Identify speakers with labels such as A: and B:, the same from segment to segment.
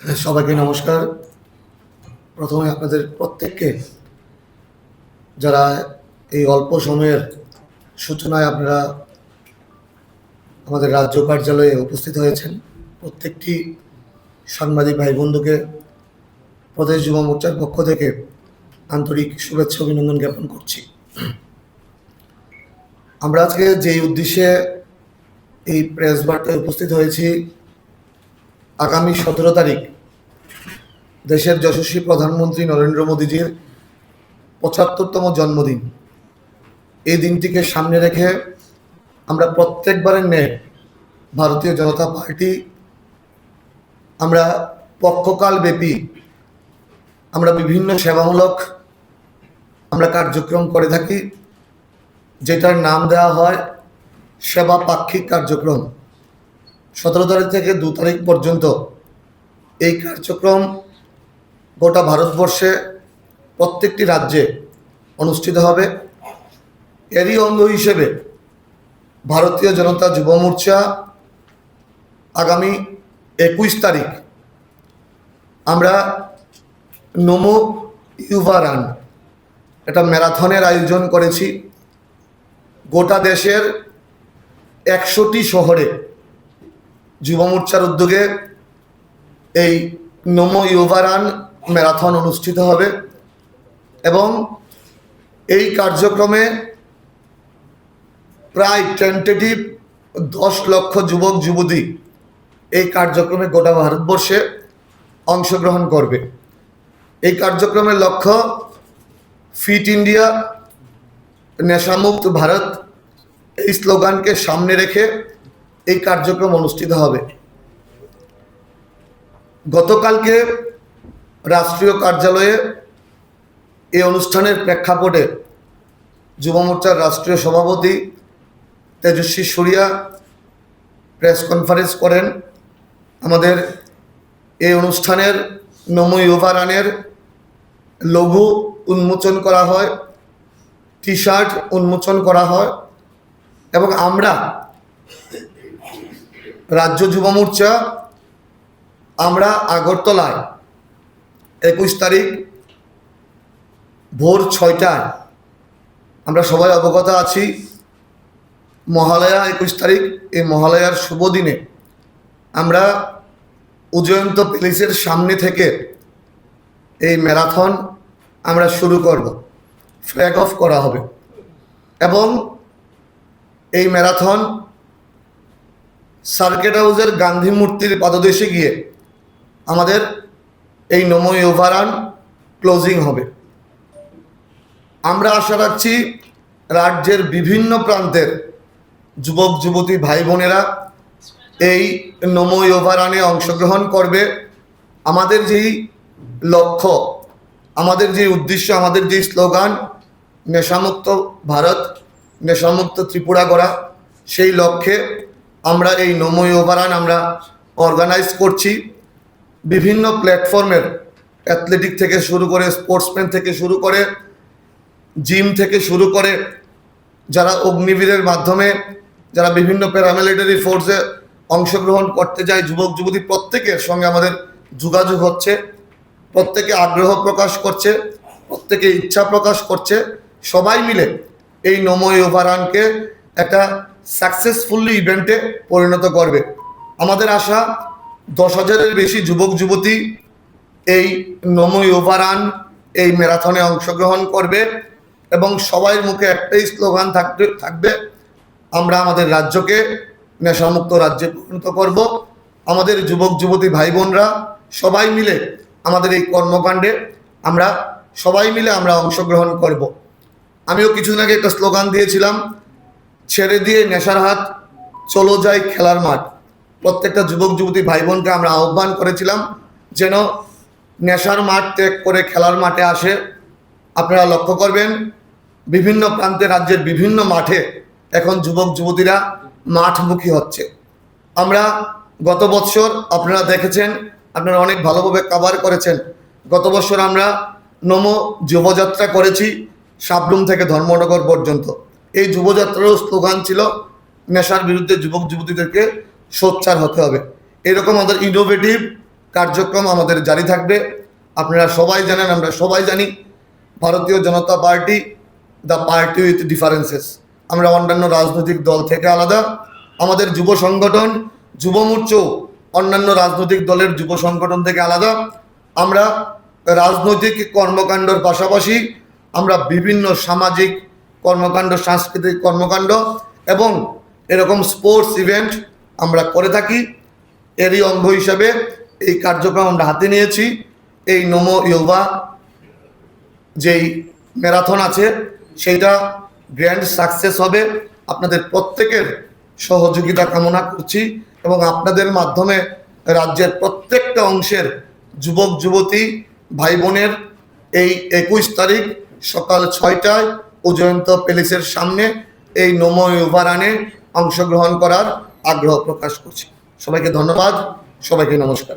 A: সবাইকে নমস্কার। প্রথমে আপনাদের প্রত্যেককে যারা এই অল্প সময়ের সূচনায় আপনারা আমাদের রাজ্য কার্যালয়ে উপস্থিত হয়েছেন, প্রত্যেকটি সাংবাদিক ভাই বন্ধুকে প্রদেশ যুব মোর্চার পক্ষ থেকে আন্তরিক শুভেচ্ছা, অভিনন্দন জ্ঞাপন করছি। আমরা আজকে যেই উদ্দেশ্যে এই প্রেস বার্তায় উপস্থিত হয়েছি আগামী সতেরো তারিখ দেশের যশস্বী প্রধানমন্ত্রী নরেন্দ্র মোদীজির পঁচাত্তরতম জন্মদিন। এই দিনটিকে সামনে রেখে আমরা প্রত্যেকবারের ন্যায় ভারতীয় জনতা পার্টি, আমরা পক্ষকাল ব্যাপী আমরা বিভিন্ন সেবামূলক আমরা কার্যক্রম করে থাকি, যেটার নাম দেওয়া হয় সেবা পাক্ষিক কার্যক্রম। সতেরো তারিখ থেকে দু তারিখ পর্যন্ত এই কার্যক্রম গোটা ভারতবর্ষে প্রত্যেকটি রাজ্যে অনুষ্ঠিত হবে। এরই অঙ্গ হিসেবে ভারতীয় জনতা যুব মোর্চা আগামী একুশ তারিখ আমরা নমো ইউভা রান, একটা ম্যারাথনের আয়োজন করেছি। গোটা দেশের একশোটি শহরে যুব মোর্চার উদ্যোগে এই নমো ইউভারান ম্যারাথন অনুষ্ঠিত হবে এবং এই কার্যক্রমে প্রায় টেন্টেটিভ দশ লক্ষ যুবক, যুবতী এই কার্যক্রমে গোটা ভারতবর্ষে অংশগ্রহণ করবে। এই কার্যক্রমের লক্ষ্য ফিট ইন্ডিয়া নেশামুক্ত ভারত এই স্লোগানকে সামনে রেখে এই কার্যক্রম অনুষ্ঠিত হবে। গতকালকে রাষ্ট্রীয় কার্যালয়ে এই অনুষ্ঠানের প্রেক্ষাপটে যুব মোর্চার রাষ্ট্রীয় সভাপতি তেজস্বী সুরিয়া প্রেস কনফারেন্স করেন। আমাদের এই অনুষ্ঠানের নমো ইউভারানের লঘু উন্মোচন করা হয় টি শার্ট উন্মোচন করা হয় এবং আমরা রাজ্য যুব মোর্চা, আমরা আগরতলায় একুশ তারিখ ভোর ছয়টায় আমরা সবাই অবগত আছি। মহালয়া একুশ তারিখ, এই মহালয়ার শুভ দিনে আমরা উজয়ন্ত প্যালেসের সামনে থেকে এই ম্যারাথন আমরা শুরু করব। ফ্ল্যাগ অফ করা হবে। এবং এই ম্যারাথন সার্কেট হাউসের গান্ধী মূর্তির পাদদেশে গিয়ে আমাদের এই নমো ওভারান ক্লোজিং হবে। আমরা আশা রাখছি রাজ্যের বিভিন্ন প্রান্তের যুবক, যুবতী ভাই বোনেরা এই নমো ওভারানে অংশগ্রহণ করবে। আমাদের যেই লক্ষ্য, আমাদের যে উদ্দেশ্য, আমাদের যে স্লোগান, নেশামুক্ত ভারত, নেশামুক্ত ত্রিপুরা করা সেই লক্ষ্যে আমরা এই নমো ওভারান আমরা অর্গানাইজ করছি। বিভিন্ন প্ল্যাটফর্মের অ্যাথলেটিক থেকে শুরু করে স্পোর্টসম্যান থেকে শুরু করে জিম থেকে শুরু করে যারা অগ্নিবীরের মাধ্যমে যারা বিভিন্ন প্যারামিলিটারি ফোর্সে অংশগ্রহণ করতে যায়, যুবক, যুবতী প্রত্যেকের সঙ্গে আমাদের যোগাযোগ হচ্ছে। প্রত্যেকে আগ্রহ প্রকাশ করছে, প্রত্যেকে ইচ্ছা প্রকাশ করছে। সবাই মিলে এই নমো ওভারানকে একটা সাকসেসফুলি ইভেন্টে পরিণত করবে। আমাদের আশা, দশ হাজারের বেশি যুবক, যুবতী এই নমো ওভারান এই ম্যারাথনে অংশগ্রহণ করবে এবং সবাই মুখে একটাই স্লোগান থাকবে থাকবে, আমরা আমাদের রাজ্যকে নেশামুক্ত রাজ্যে পরিণত করব। আমাদের যুবক, যুবতী ভাই বোনরা সবাই মিলে আমাদের এই কর্মকাণ্ডে আমরা সবাই মিলে আমরা অংশগ্রহণ করব। আমিও কিছুদিন আগে একটা স্লোগান দিয়েছিলাম ছেড়ে দিয়ে নেশার হাত চলো যাই খেলার মাঠ। প্রত্যেকটা যুবক, যুবতী ভাই বোনকে আমরা আহ্বান করেছিলাম যেন নেশার মাঠ ত্যাগ করে খেলার মাঠে আসে। আপনারা লক্ষ্য করবেন, বিভিন্ন প্রান্তে রাজ্যের বিভিন্ন মাঠে এখন যুবক, যুবতীরা মাঠমুখী হচ্ছে। আমরা গত বছর আপনারা দেখেছেন, আপনারা অনেক ভালোভাবে কাভার করেছেন। গত বছর আমরা নমো যুবযাত্রা করেছি, সাবরুম থেকে ধর্মনগর পর্যন্ত। এই যুবযাত্রারও স্লোগান ছিল, নেশার বিরুদ্ধে যুবক যুবতীদেরকে সোচ্চার হতে হবে। এরকম আমাদের ইনোভেটিভ কার্যক্রম আমাদের জারি থাকবে। আপনারা সবাই জানেন, আমরা সবাই জানি, Bharatiya Janata party the party with differences আমরা অন্যান্য রাজনৈতিক দল থেকে আলাদা। আমাদের যুব সংগঠন, যুব মোর্চাও অন্যান্য রাজনৈতিক দলের যুব সংগঠন থেকে আলাদা। আমরা রাজনৈতিক কর্মকাণ্ডর পাশাপাশি আমরা বিভিন্ন সামাজিক কর্মকাণ্ড, সাংস্কৃতিক কর্মকাণ্ড এবং এরকম স্পোর্টস ইভেন্ট আমরা করে থাকি। এরই অঙ্গ হিসাবে এই কার্যক্রম আমরা হাতে নিয়েছি। এই নমো ইয়োগা যেই ম্যারাথন আছে, সেইটা গ্র্যান্ড সাকসেস হবে। আপনাদের প্রত্যেকের সহযোগিতা কামনা করছি এবং আপনাদের মাধ্যমে রাজ্যের প্রত্যেকটা অংশের যুবক, যুবতী ভাই বোনের এই একুশ তারিখ সকাল ছয়টায় উজয়ন্ত প্যালেসের সামনে এই নমো ইউভারানে অংশগ্রহণ করার আগ্রহ প্রকাশ করছি। সবাইকে ধন্যবাদ। সবাইকে নমস্কার।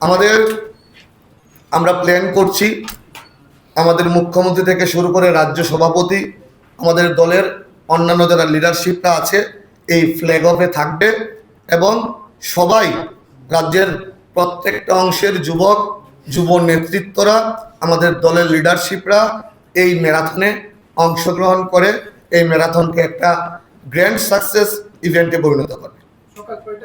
A: আমাদের, আমরা প্ল্যান করছি, আমাদের মুখ্যমন্ত্রী থেকে শুরু করে রাজ্য সভাপতি, আমাদের দলের অন্যান্য যারা লিডারশিপটা আছে, এই ফ্ল্যাগ অফে থাকবে এবং সবাই রাজ্যের প্রত্যেকটা অংশের যুবক যুব নেতৃত্বরা, আমাদের দলের লিডারশিপরা এই ম্যারাথনে অংশগ্রহণ করে, এই ম্যারাথনকে একটা গ্র্যান্ড সাকসেস ইভেন্টে পরিণত করে।